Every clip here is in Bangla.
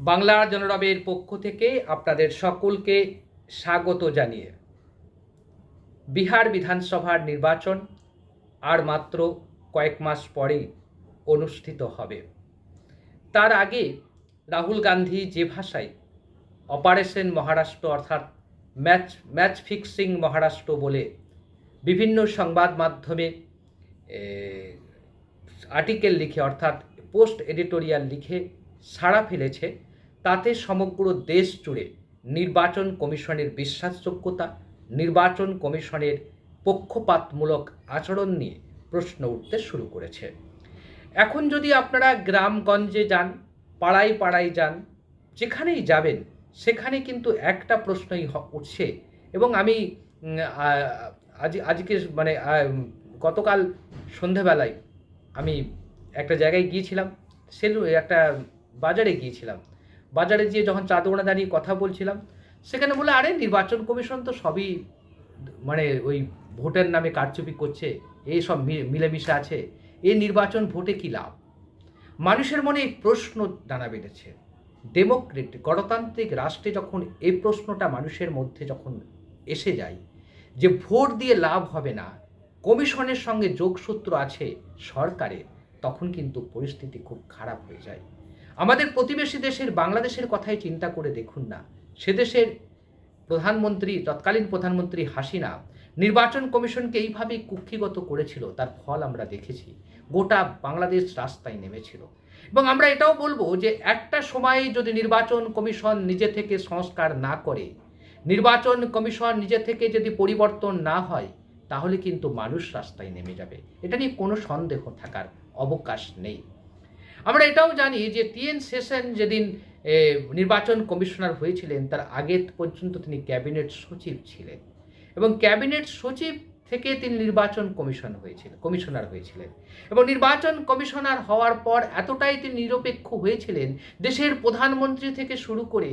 বাংলা জনরবের পক্ষ থেকে আপনাদের সকলকে স্বাগত জানিয়ে বিহার বিধানসভার নির্বাচন আর মাত্র কয়েক মাস পরেই অনুষ্ঠিত হবে। তার আগে রাহুল গান্ধী যে ভাষায় অপারেশন মহারাষ্ট্র অর্থাৎ ম্যাচ ম্যাচ ফিক্সিং মহারাষ্ট্র বলে বিভিন্ন সংবাদ মাধ্যমে আর্টিকেল লিখে অর্থাৎ পোস্ট এডিটোরিয়াল লিখে সাড়া ফেলেছে তাতে সমগ্র দেশ জুড়ে নির্বাচন কমিশনের বিশ্বাসযোগ্যতা, নির্বাচন কমিশনের পক্ষপাতমূলক আচরণ নিয়ে প্রশ্ন উঠতে শুরু করেছে। এখন যদি আপনারা গ্রামগঞ্জে যান, পাড়ায় পাড়ায় যান, যেখানেই যাবেন, সেখানে কিন্তু একটা প্রশ্নই উঠছে এবং আমি আজ, আজকে মানে গতকাল সন্ধেবেলায় আমি একটা জায়গায় গিয়েছিলাম, সেলু, একটা বাজারে গিয়েছিলাম। বাজারে গিয়ে যখন চা দোকানে দাঁড়িয়ে কথা বলছিলাম, সেখানে বলে আরে, নির্বাচন কমিশন তো সবই মানে ওই ভোটের নামে কারচুপি করছে এই সব মিলেমিশে আছে এই নির্বাচন ভোটে কী লাভ? মানুষের মনে এই প্রশ্ন দানা বেঁধেছে। ডেমোক্রেট, গণতান্ত্রিক রাষ্ট্রে যখন এই প্রশ্নটা মানুষের মধ্যে যখন এসে যায়, যে ভোট দিয়ে লাভ হবে না, কমিশনের সঙ্গে যোগসূত্র আছে সরকারের, তখন কিন্তু পরিস্থিতি খুব খারাপ হয়ে যায়। আমাদের প্রতিবেশী দেশের বাংলাদেশের কথাই চিন্তা করে দেখুন না। সে দেশের প্রধানমন্ত্রী, তৎকালীন প্রধানমন্ত্রী হাসিনা নির্বাচন কমিশনকে এইভাবেই কুক্ষিগত করেছিল, তার ফল আমরা দেখেছি। গোটা বাংলাদেশ রাস্তায় নেমেছিল। এবং আমরা এটাও বলব যে একটা সময়ে যদি নির্বাচন কমিশন নিজে থেকে সংস্কার না করে, নির্বাচন কমিশন নিজে থেকে যদি পরিবর্তন না হয়, তাহলে কিন্তু মানুষ রাস্তায় নেমে যাবে। এটা নিয়ে কোনো সন্দেহ থাকার অবকাশ নেই। আমরা এটাও জানি যে টিএন সেশন যেদিন নির্বাচন কমিশনার হয়েছিলেন, তার আগে পর্যন্ত তিনি ক্যাবিনেট সচিব ছিলেন। এবং ক্যাবিনেট সচিব থেকে তিনি নির্বাচন কমিশন হয়েছিলেন কমিশনার হয়েছিলেন। এবং নির্বাচন কমিশনার হওয়ার পর এতটাই তিনি নিরপেক্ষ হয়েছিলেন, দেশের প্রধানমন্ত্রী থেকে শুরু করে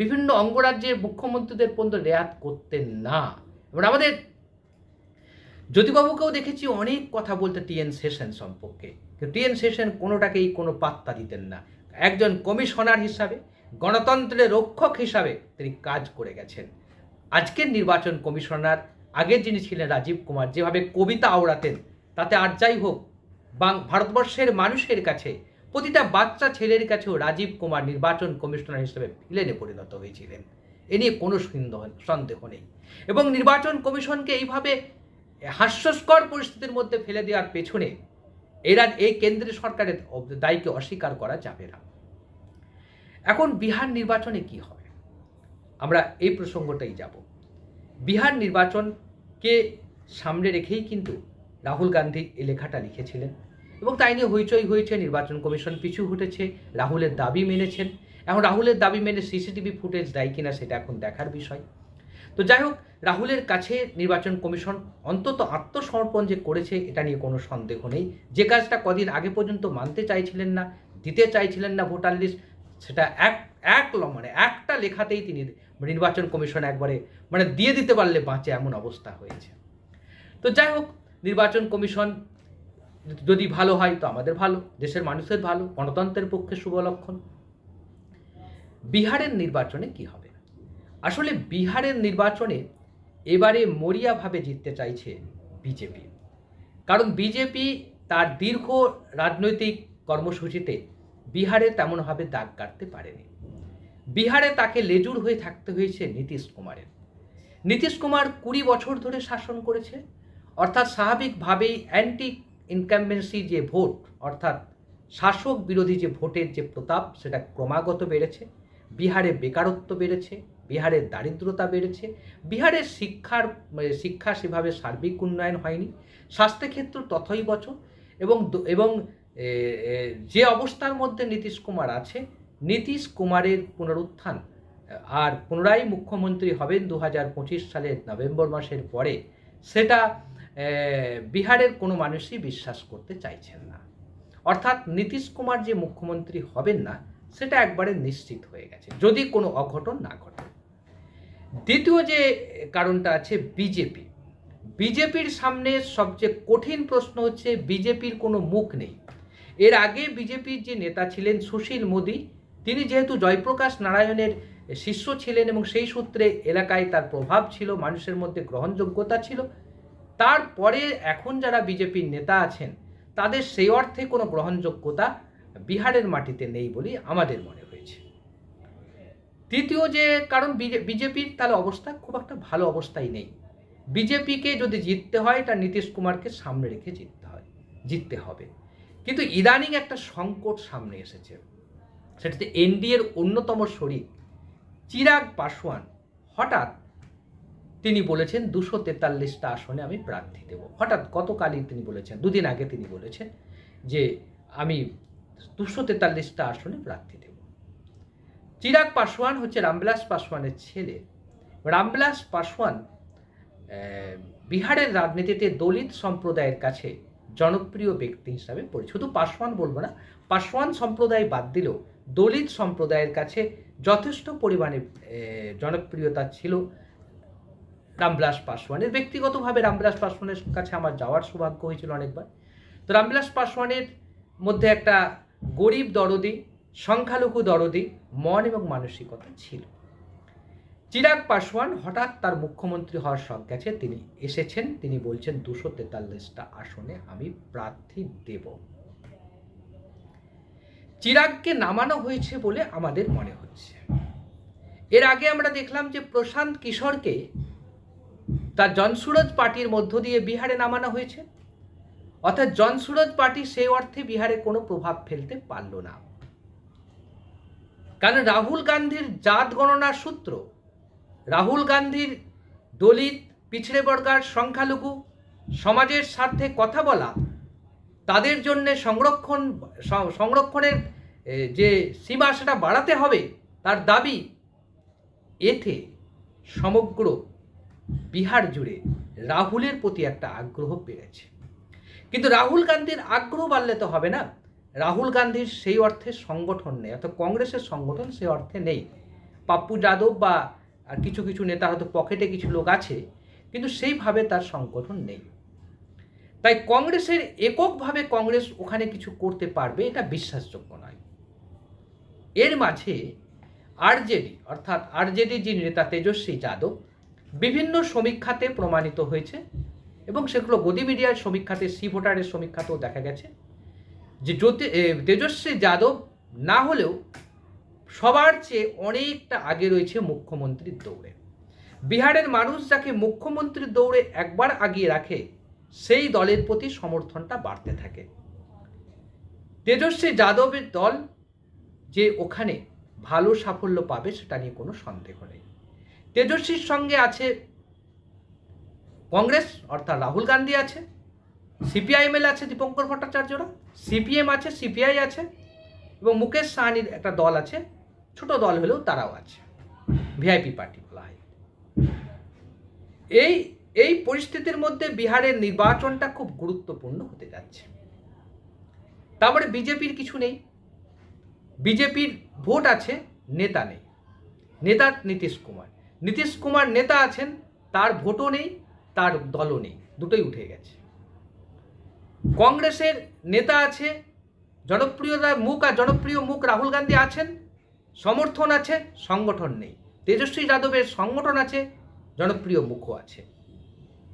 বিভিন্ন অঙ্গরাজ্যের মুখ্যমন্ত্রীদের পর্যন্ত রেয়াত করতেন না। এবং আমাদের জ্যোতিবাবুকেও দেখেছি অনেক কথা বলতে টিএন সেশন সম্পর্কে। টিএন সেশন কোনোটাকেই কোনো পাত্তা দিতেন না। একজন কমিশনার হিসাবে, গণতন্ত্রের রক্ষক হিসাবে তিনি কাজ করে গেছেন। আজকের নির্বাচন কমিশনার আগে যিনি ছিলেন রাজীব কুমার, যেভাবে কবিতা আওড়াতেন, তাতে আর যাই হোক, বাং ভারতবর্ষের মানুষের কাছে, প্রতিটা বাচ্চা ছেলের কাছেও রাজীব কুমার নির্বাচন কমিশনার হিসেবে ভিলেনে পরিণত হয়েছিলেন। এ নিয়ে কোনো সন্দেহ নেই। এবং নির্বাচন কমিশনকে এইভাবে হাস্যস্কর পরিস্থিতির মধ্যে ফেলে দেওয়ার পেছনে এরা এই কেন্দ্রীয় সরকারের দায়কে অস্বীকার করা যাবে না। এখন বিহার নির্বাচনে কি হবে? আমরা এই প্রসঙ্গটাই যাব। বিহার নির্বাচনকে সামনে রেখেই কিন্তু রাহুল গান্ধী এই লেখাটা লিখেছিলেন এবং তাই নিয়ে হইচই হয়েছে, নির্বাচন কমিশন পিছু হটেছে, রাহুলের দাবি মেনেছেন। এখন রাহুলের দাবি মেনে সিসিটিভি ফুটেজ দেয় কিনা সেটা এখন দেখার বিষয়। তো যাই হোক, রাহুলের কাছে নির্বাচন কমিশন অন্তত আত্মসমর্পণ যে করেছে, এটা নিয়ে কোনো সন্দেহ নেই। যে কাজটা কদিন আগে পর্যন্ত মানতে চাইছিলেন না, দিতে চাইছিলেন না ভোটার লিস্ট, সেটা এক এক মানে একটা লেখাতেই তিনি নির্বাচন কমিশন একবারে মানে দিয়ে দিতে পারলে বাঁচে এমন অবস্থা হয়েছে। তো যাই হোক, নির্বাচন কমিশন যদি ভালো হয় তো আমাদের ভালো, দেশের মানুষের ভালো, গণতন্ত্রের পক্ষে শুভ লক্ষণ। বিহারের নির্বাচনে কি হবে? আসলে বিহারের নির্বাচনে এবারে মরিয়াভাবে জিততে চাইছে বিজেপি। কারণ বিজেপি তার দীর্ঘ রাজনৈতিক কর্মসূচিতে বিহারে তেমনভাবে দাগ কাটতে পারেনি। বিহারে তাকে লেজুর হয়ে থাকতে হয়েছে নীতিশ কুমারের। নীতিশ কুমার কুড়ি বছর ধরে শাসন করেছে, অর্থাৎ স্বাভাবিকভাবেই অ্যান্টি ইনকামবেন্সি যে ভোট, অর্থাৎ শাসক বিরোধী যে ভোটের যে প্রতাপ, সেটা ক্রমাগত বেড়েছে, বিহারে বেকারত্ব বেড়েছে বিহারের দারিদ্রতা বেড়েছে। বিহারের শিক্ষার মানে শিক্ষা সেভাবে সার্বিক উন্নয়ন হয়নি। স্বাস্থ্যক্ষেত্র তথই বচ এবং এবং যে অবস্থার মধ্যে নীতিশ কুমার আছে, নীতিশ কুমারের পুনরুত্থান, আর পুনরায় মুখ্যমন্ত্রী হবেন দু হাজার পঁচিশ সালের নভেম্বর মাসের পরে, সেটা বিহারের কোনো মানুষই বিশ্বাস করতে চাইছেন না। অর্থাৎ নীতিশ কুমার যে মুখ্যমন্ত্রী হবেন না, সেটা একবারে নিশ্চিত হয়ে গেছে, যদি কোনো অঘটন না ঘটে। দ্বিতীয় যে কারণটা আছে বিজেপি, বিজেপির সামনে সবচেয়ে কঠিন প্রশ্ন হচ্ছে বিজেপির কোনো মুখ নেই। এর আগে বিজেপির যে নেতা ছিলেন সুশীল মোদী, তিনি যেহেতু জয়প্রকাশ নারায়ণের শিষ্য ছিলেন এবং সেই সূত্রে এলাকায় তার প্রভাব ছিল, মানুষের মধ্যে গ্রহণযোগ্যতা ছিল, তারপরে এখন যারা বিজেপির নেতা আছেন, তাদের সেই অর্থে কোনো গ্রহণযোগ্যতা বিহারের মাটিতে নেই বলেই আমাদের মনে তৃতীয় যে কারণ বিজেপির তাহলে অবস্থা খুব একটা ভালো অবস্থায় নেই। বিজেপিকে যদি জিততে হয় তা নীতিশ কুমারকে সামনে রেখে জিততে হয়, জিততে হবে। কিন্তু ইদানিং একটা সংকট সামনে এসেছে। সেটাতে এনডিএর অন্যতম শরিক চিরাগ পাসওয়ান হঠাৎ তিনি বলেছেন, দুশো তেতাল্লিশটা আসনে আমি প্রার্থী দেব। হঠাৎ গতকালই তিনি বলেছেন, দুদিন আগে তিনি বলেছেন যে আমি দুশো তেতাল্লিশটা আসনে প্রার্থী দেব। চিরাগ পাসওয়ান হচ্ছে রামবিলাস পাসওয়ানের ছেলে। রামবিলাস পাসওয়ান বিহারের রাজনীতিতে দলিত সম্প্রদায়ের কাছে জনপ্রিয় ব্যক্তি হিসাবে পরিচিত শুধু পাসওয়ান বলব না, পাসওয়ান সম্প্রদায় বাদ দিলেও দলিত সম্প্রদায়ের কাছে যথেষ্ট পরিমাণে জনপ্রিয়তা ছিল রামবিলাস পাসওয়ানের। ব্যক্তিগতভাবে রামবিলাস পাসওয়ানের কাছে আমার যাওয়ার সৌভাগ্য হয়েছিল অনেকবার। তো রামবিলাস পাসওয়ানের মধ্যে একটা গরিব দরদি সংখ্যালঘু দরদি, মন এবং মানসিকতা ছিল। চিরাগ পাসওয়ান হঠাৎ তার মুখ্যমন্ত্রী হওয়ার শখ গেছে। তিনি এসেছেন, তিনি বলছেন, দুশো তেতাল্লিশটা আসনে আমি প্রার্থী দেব। চিরাগকে নামানো হয়েছে বলে আমাদের মনে হচ্ছে। এর আগে আমরা দেখলাম যে প্রশান্ত কিশোরকে তার জনসুরজ পার্টির মধ্য দিয়ে বিহারে নামানো হয়েছে। অর্থাৎ জনসুরজ পার্টি সেই অর্থে বিহারে কোনো প্রভাব ফেলতে পারল না। কারণ রাহুল গান্ধীর জাত গণনার সূত্র, রাহুল গান্ধীর দলিত, পিছড়ে বর্গার সংখ্যালঘু, সমাজের স্বার্থে কথা বলা, তাদের জন্য সংরক্ষণ সংরক্ষণের যে সীমা সেটা বাড়াতে হবে, তার দাবি, এতে সমগ্র বিহার জুড়ে রাহুলের প্রতি একটা আগ্রহ বেড়েছে। কিন্তু রাহুল গান্ধীর আগ্রহ বাড়লে তো হবে না। রাহুল গান্ধীর সেই অর্থে সংগঠন নেই, অর্থাৎ কংগ্রেসের সংগঠন সেই অর্থে নেই। পাপ্পু যাদব বা কিছু কিছু নেতা হয়তো পকেটে কিছু লোক আছে, কিন্তু সেইভাবে তার সংগঠন নেই। তাই কংগ্রেসের এককভাবে কংগ্রেস ওখানে কিছু করতে পারবে এটা বিশ্বাসযোগ্য নয়। এর মাঝে আরজেডি, অর্থাৎ আরজেডি যে নেতা তেজস্বী যাদব, বিভিন্ন সমীক্ষাতে প্রমাণিত হয়েছে এবং সেগুলো গদি মিডিয়ার সমীক্ষাতে, সি ভোটারের সমীক্ষাতেও দেখা গেছে। যে জ্যোতি তেজস্বী যাদব না হলেও সবার চেয়ে অনেকটা আগে রয়েছে মুখ্যমন্ত্রীর দৌড়ে। বিহারের মানুষ যাকে মুখ্যমন্ত্রীর দৌড়ে একবার আগিয়ে রাখে, সেই দলের প্রতি সমর্থনটা বাড়তে থাকে। তেজস্বী যাদবের দল যে ওখানে ভালো সাফল্য পাবে সেটা নিয়ে কোনো সন্দেহ নেই। তেজস্বীর সঙ্গে আছে কংগ্রেস, অর্থাৎ রাহুল গান্ধী আছে। সিপিআইএমএল আছে দীপঙ্কর ভট্টাচার্যরা, সিপিএম আছে, সিপিআই আছে, এবং মুকেশ সাহানির একটা দল আছে, ছোট দল হলেও তারাও আছে। ভিআইপি পার্টি বলা হয়। এই এই পরিস্থিতির মধ্যে বিহারের নির্বাচনটা খুব গুরুত্বপূর্ণ হতে যাচ্ছে। তারপরে বিজেপির কিছু নেই। বিজেপির ভোট আছে, নেতা নেই। নেতা নীতিশ কুমার। নীতিশ কুমার নেতা আছেন, তার ভোটও নেই, তার দলও নেই। দুটোই উঠে গেছে। কংগ্রেসের নেতা আছে জনপ্রিয়তা মুখ আর জনপ্রিয় মুখ রাহুল গান্ধী আছেন, সমর্থন আছে, সংগঠন নেই। তেজস্বী যাদবের সংগঠন আছে, জনপ্রিয় মুখও আছে।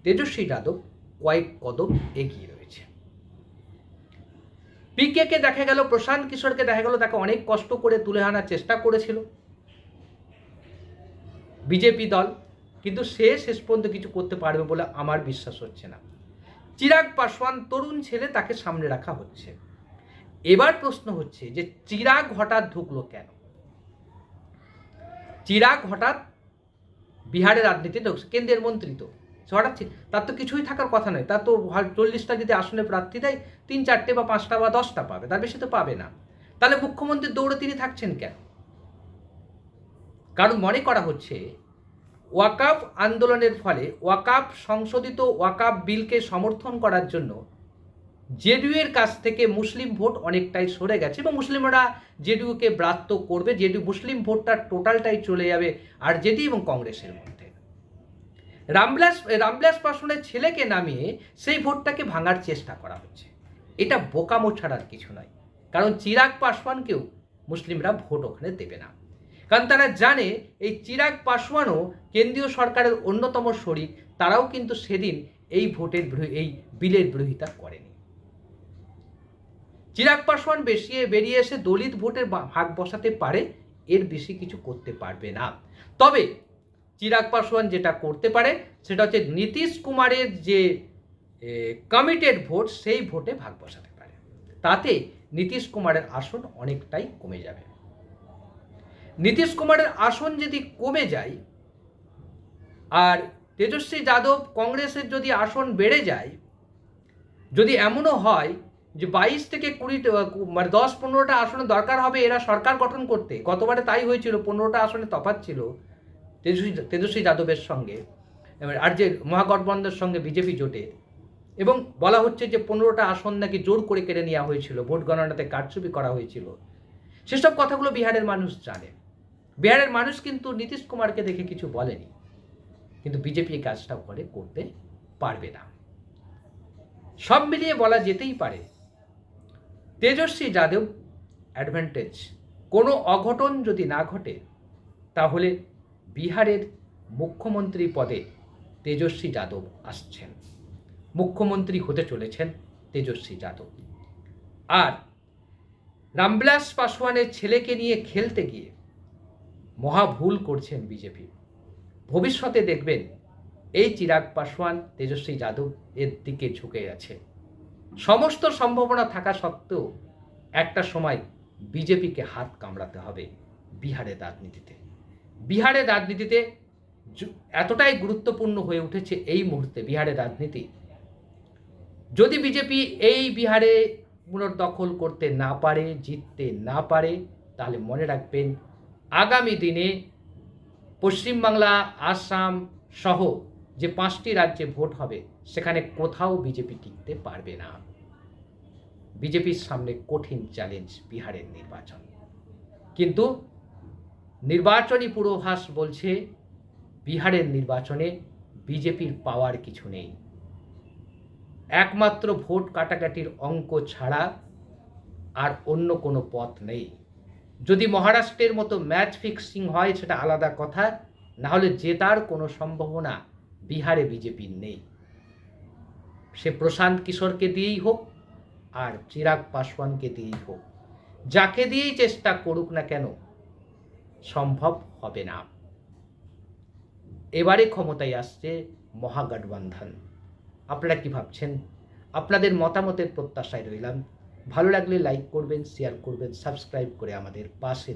তেজস্বী যাদব কয়েক কদম এগিয়ে রয়েছে। পিকেকে দেখা গেল, প্রশান্ত কিশোরকে দেখা গেল, তাকে অনেক কষ্ট করে তুলে আনার চেষ্টা করেছিল। বিজেপি দল, কিন্তু সে শেষ পর্যন্ত কিছু করতে পারবে বলে আমার বিশ্বাস হচ্ছে না। চিরাগ পাসওয়ান তরুণ ছেলে তাকে সামনে রাখা হচ্ছে। এবার প্রশ্ন হচ্ছে যে চিরাগ হঠাৎ ঢুকলো কেন? চিরাগ হঠাৎ বিহারের রাজনীতি কেন্দ্রের মন্ত্রী তো। হঠাৎ তার তো কিছুই থাকার কথা নয়। তার তো চল্লিশটা যদি আসনে প্রার্থী দেয়, তিন চারটে বা পাঁচটা বা দশটা পাবে, তার বেশি তো পাবে না। তাহলে মুখ্যমন্ত্রীর দৌড়ে তিনি থাকছেন কেন? কারণ মনে করা হচ্ছে ওয়াকাফ আন্দোলনের ফলে ওয়াকাফ সংশোধিত ওয়াকাফ বিলকে সমর্থন করার জন্য জেডিউ এর কাছ থেকে মুসলিম ভোট অনেকটাই সরে গেছে এবং মুসলিমরা জেডিউকে ব্রাত্য করবে জেডিউ মুসলিম ভোটটা টোটালটাই চলে যাবে আর জেডি এবং কংগ্রেসের মধ্যে। রামবিলাস রামবিলাস পাসওয়ানের ছেলেকে নামিয়ে সেই ভোটটাকে ভাঙার চেষ্টা করা হচ্ছে। এটা বোকামো ছাড়ার কিছু নয়। কারণ চিরাগ পাসওয়ানকেও মুসলিমরা ভোট ওখানে দেবে না। কারণ তারা জানে এই চিরাগ পাসওয়ানও কেন্দ্রীয় সরকারের অন্যতম শরিক, তারাও কিন্তু সেদিন এই ভোটের এই বিলের বিরোধিতা করেনি। চিরাগ পাসওয়ান বেশি বেরিয়ে এসে দলিত ভোটের ভাগ বসাতে পারে, এর বেশি কিছু করতে পারবে না। তবে চিরাগ পাসওয়ান যেটা করতে পারে, সেটা হচ্ছে নীতিশ কুমারের যে কমিটেড ভোট সেই ভোটে ভাগ বসাতে পারে। তাতে নীতিশ কুমারের আসন অনেকটাই কমে যাবে। নীতিশ কুমারের আসন যদি কমে যায়, আর তেজস্বী যাদব কংগ্রেসের যদি আসন বেড়ে যায়, যদি এমনও হয় যে বাইশ থেকে কুড়ি মানে দশ পনেরোটা আসনে দরকার হবে এরা সরকার গঠন করতে, গতবারে তাই হয়েছিল, পনেরোটা আসনে তফাৎ ছিল তেজস্বী তেজস্বী যাদবের সঙ্গে আর যে মহাগঠবন্ধের সঙ্গে বিজেপি জোটের এবং বলা হচ্ছে যে পনেরোটা আসন নাকি জোর করে কেড়ে নেওয়া হয়েছিল, ভোট গণনাতে কারচুপি করা হয়েছিল, সেসব কথাগুলো বিহারের মানুষ জানে। বিহারের মানুষ কিন্তু নীতিশ কুমারকে দেখে কিছু বলেনি। কিন্তু বিজেপি এই কাজটা করে করতে পারবে না। সব মিলিয়ে বলা যেতেই পারে, তেজস্বী যাদব অ্যাডভান্টেজ কোনো অঘটন যদি না ঘটে, তাহলে বিহারের মুখ্যমন্ত্রী পদে তেজস্বী যাদব আসছেন। মুখ্যমন্ত্রী হতে চলেছেন তেজস্বী যাদব। আর রামবিলাস পাসওয়ানের ছেলেকে নিয়ে খেলতে গিয়ে মহা ভুল করছেন বিজেপি। ভবিষ্যতে দেখবেন, এই চিরাগ পাসওয়ান তেজস্বী যাদব এর দিকে ঝুঁকে গেছে সমস্ত সম্ভাবনা থাকা সত্ত্বেও একটা সময় বিজেপিকে হাত কামড়াতে হবে বিহারের রাজনীতিতে। বিহারের রাজনীতিতে এতটাই গুরুত্বপূর্ণ হয়ে উঠেছে এই মুহূর্তে বিহারের রাজনীতি। যদি বিজেপি এই বিহারে পুনর্দখল করতে না পারে, জিততে না পারে, তাহলে মনে রাখবেন আগামী দিনে পশ্চিমবাংলা, আসাম সহ যে পাঁচটি রাজ্যে ভোট হবে, সেখানে কোথাও বিজেপি টিকতে পারবে না। বিজেপির সামনে কঠিন চ্যালেঞ্জ বিহারের নির্বাচন। কিন্তু নির্বাচনী পূর্বাভাস বলছে, বিহারের নির্বাচনে বিজেপির পাওয়ার কিছু নেই। একমাত্র ভোট কাটাকাটির অঙ্ক ছাড়া আর অন্য কোনো পথ নেই। যদি মহারাষ্ট্রের মতো ম্যাচ ফিক্সিং হয়, সেটা আলাদা কথা। না হলে জেতার কোনো সম্ভাবনা বিহারে বিজেপির নেই। সে প্রশান্ত কিশোরকে দিয়েই হোক, আর চিরাগ পাসওয়ানকে দিয়েই হোক। যাকে দিয়েই চেষ্টা করুক না কেন, সম্ভব হবে না। এবারে ক্ষমতায় আসছে মহাগঠবন্ধন। আপনারা কি ভাবছেন? আপনাদের মতামতের প্রত্যাশায় রইলাম। ভালো লাগলে লাইক করবেন শেয়ার করবেন সাবস্ক্রাইব করে আমাদের পাশে